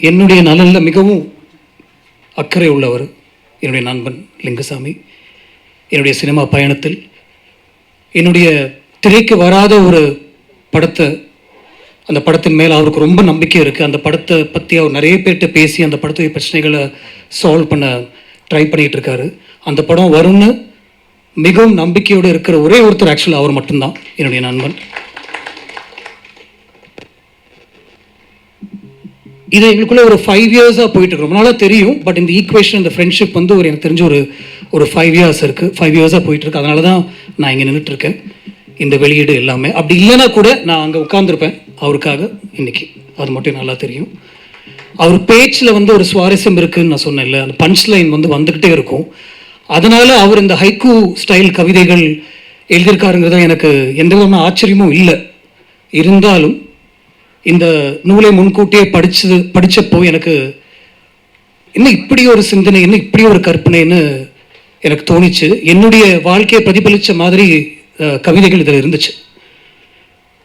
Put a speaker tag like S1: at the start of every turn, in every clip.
S1: என்னுடைய நலனில் மிகவும் அக்கறை உள்ளவர் என்னுடைய நண்பன் லிங்குசாமி. என்னுடைய சினிமா பயணத்தில் என்னுடைய திரைக்கு வராத ஒரு படத்தை அந்த படத்தின் மேலே அவருக்கு ரொம்ப நம்பிக்கை இருக்குது அந்த படத்தை பற்றி அவர் நிறைய பேர்கிட்ட பேசி அந்த படத்துடைய பிரச்சனைகளை சால்வ் பண்ண ட்ரை பண்ணிகிட்டு இருக்காரு. அந்த படம் வரும்னு மிகவும் நம்பிக்கையோடு இருக்கிற ஒரே ஒருத்தர் ஆக்சுவலாக அவர் மட்டும்தான் என்னுடைய நண்பன். இது எங்களுக்குள்ள ஒரு ஃபைவ் இயர்ஸாக போயிட்டு இருக்கு ரொம்ப நாளாக தெரியும் பட் இந்த ஈக்குவேஷன் இந்த ஃப்ரெண்ட்ஷிப் வந்து ஒரு எனக்கு தெரிஞ்ச ஒரு ஒரு ஃபைவ் இயர்ஸ் இருக்குது ஃபைவ் இயர்ஸாக போயிட்டு இருக்கு அதனால தான் நான் இங்கே நின்றுட்டு இருக்கேன் இந்த வெளியீடு எல்லாமே. அப்படி இல்லைன்னா கூட நான் அங்கே உட்காந்துருப்பேன் அவருக்காக இன்னைக்கு. அது மட்டும் நல்லா தெரியும். அவர் பேச்சில் வந்து ஒரு சுவாரஸ்யம் இருக்குதுன்னு நான் சொன்னேன்ல. அந்த பஞ்ச் லைன் வந்து வந்துக்கிட்டே இருக்கும். அதனால அவர் இந்த ஹைக்கூ ஸ்டைல் கவிதைகள் எழுதியிருக்காருங்கிறது எனக்கு எந்த விதமான ஆச்சரியமும் இல்லை. இருந்தாலும் இந்த நூலை முன்கூட்டியே படிச்சது படித்தப்போ எனக்கு என்ன இப்படி ஒரு சிந்தனை என்ன இப்படி ஒரு கற்பனைன்னு எனக்கு தோணிச்சு. என்னுடைய வாழ்க்கையை பிரதிபலித்த மாதிரி கவிதைகள் இதில் இருந்துச்சு.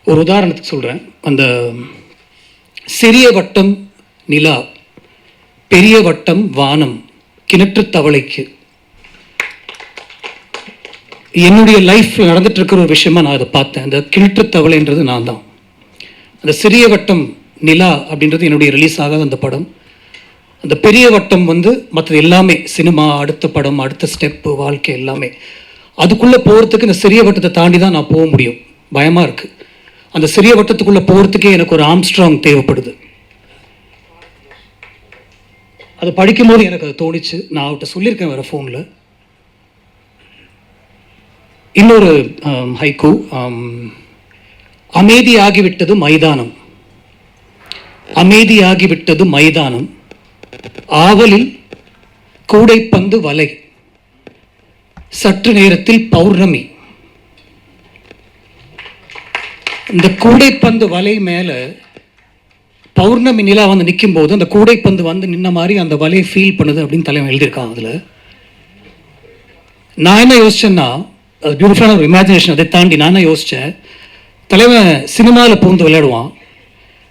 S1: ஒரு உதாரணத்துக்கு சொல்கிறேன் அந்த சிறிய வட்டம் நிலா பெரிய வட்டம் வானம் கிணற்று தவளைக்கு. என்னுடைய லைஃப்பில் நடந்துட்டு இருக்கிற ஒரு விஷயமா நான் அதை பார்த்தேன். அந்த கிணற்று தவளைன்றது நான் தான். அந்த சிறிய வட்டம் நிலா அப்படின்றது என்னுடைய ரிலீஸ் ஆகாத அந்த படம். அந்த பெரிய வட்டம் வந்து மற்றது எல்லாமே சினிமா அடுத்த படம் அடுத்த ஸ்டெப்பு வாழ்க்கை எல்லாமே. அதுக்குள்ளே போகிறதுக்கு இந்த சிறிய வட்டத்தை தாண்டி தான் நான் போக முடியும். பயமாக இருக்குது அந்த சிறிய வட்டத்துக்குள்ளே போகிறதுக்கே எனக்கு ஒரு ஆம்ஸ்ட்ராங் தேவைப்படுது. அது படிக்கும்போது எனக்கு அது தோணுச்சு. நான் அவர்கிட்ட சொல்லியிருக்கேன் வேறு ஃபோனில் இன்னொரு ஹைகோ ஹைக்கூ அமைதியாகிவிட்டது மைதானம். அமைதியாகிவிட்டது மைதானம். ஆவலில் கூடைப்பந்து வலை. சற்று நேரத்தில் பௌர்ணமி. இந்த கூடைப்பந்து வலை மேல பௌர்ணமி நிலா வந்து நிற்கும் போது அந்த கூடைப்பந்து வந்து நின்ன மாதிரி அந்த வலையை ஃபீல் பண்ணுது அப்படின்னு தலைவன் எழுதியிருக்கான் அதுல. நான் என்ன யோசிச்சேன்னா பியூட்டிஃபுல்லான ஒரு இமேஜினேஷன் அதை தாண்டி நான் என்ன யோசித்தேன் தலைவன் சினிமாவில் பூந்து விளையாடுவான்.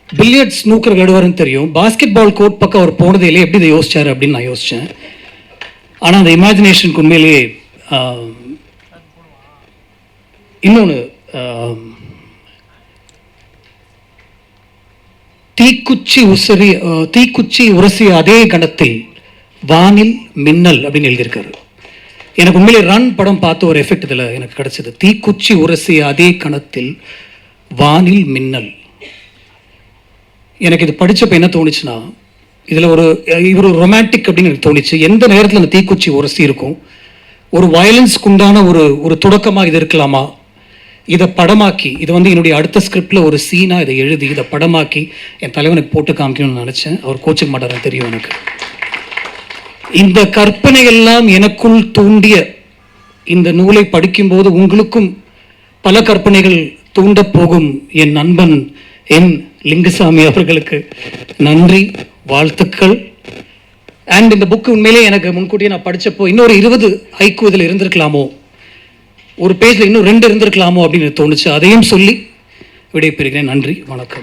S1: பில்லியர்ட் ஸ்னூக்கர் விளையாடுவாருன்னு தெரியும். பாஸ்கெட் பால் கோர்ட் பக்கம் அவர் போனதே இல்லை எப்படி இதை யோசிச்சாரு அப்படின்னு நான் யோசித்தேன் ஆனால் அந்த இமேஜினேஷனுக்கு உண்மையிலே இன்னொன்று தீக்குச்சி உசரி தீக்குச்சி உரசிய அதே கணத்தில் வானில் மின்னல் அப்படின்னு எழுதியிருக்காரு. எனக்கு உண்மையிலே ரன் படம் பார்த்து ஒரு எஃபெக்ட் இதில் எனக்கு கிடச்சிது. தீக்குச்சி உரசிய அதே கணத்தில் வானில் மின்னல். எனக்கு இது படிச்சப்ப என்ன தோணுச்சுன்னா இதில் ஒரு இவர் ரொமான்டிக் அப்படின்னு எனக்கு தோணுச்சு. எந்த நேரத்தில் அந்த தீக்குச்சி உரசி இருக்கும்? ஒரு வயலன்ஸ்க்கு உண்டான ஒரு ஒரு தொடக்கமாக இது இருக்கலாமா? இதை படமாக்கி இதை வந்து என்னுடைய அடுத்த ஸ்கிரிப்டில் ஒரு சீனாக இதை எழுதி இதை படமாக்கி என் தலைவனுக்கு போட்டு காமிக்கணும்னு நினச்சேன். அவர் கோச்சிக்க மாட்டாரா தெரியும் எனக்கு. இந்த கற்பனை எல்லாம் எனக்குள் தூண்டிய இந்த நூலை படிக்கும்போது உங்களுக்கும் பல கற்பனைகள் தூண்டப் போகும் என் நண்பன் என் லிங்குசாமி அவர்களுக்கு நன்றி வாழ்த்துக்கள். அண்ட் இந்த புக்கு உண்மையிலே எனக்கு முன்கூட்டியே நான் படித்தப்போ இன்னொரு இருபது ஐக்கு இதில் இருந்திருக்கலாமோ? ஒரு பேஜில் இன்னும் ரெண்டு இருந்திருக்கலாமோ அப்படின்னு தோணுச்சு. அதையும் சொல்லி விடைபெறுகிறேன். நன்றி வணக்கம்.